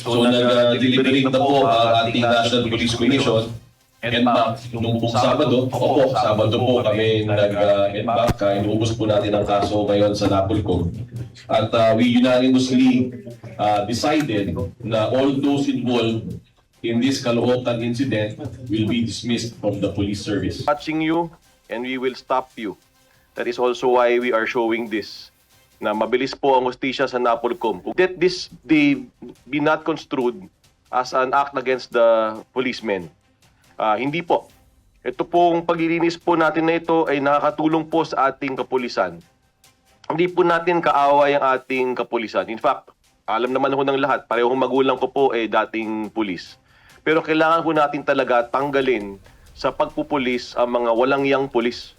So nag-deliberate na po ang ating National Police Commission NBAC nung pong Sabado. Opo, Sabado po kami nag-NBAC. Uh, inuubos po natin ang kaso ngayon sa Napolcom. At uh, we unanimously uh, decided na all those involved in this Caloocan incident will be dismissed from the police service. watching you and we will stop you. That is also why we are showing this na mabilis po ang hustisya sa Napolcom. That this they be not construed as an act against the policemen. Ah, hindi po. Ito pong paglilinis po natin na ito ay nakakatulong po sa ating kapulisan. Hindi po natin kaaway ang ating kapulisan. In fact, alam naman ho ng lahat, parehong magulang ko po eh dating pulis. Pero kailangan po natin talaga tanggalin sa pagpupulis ang mga walang yang pulis.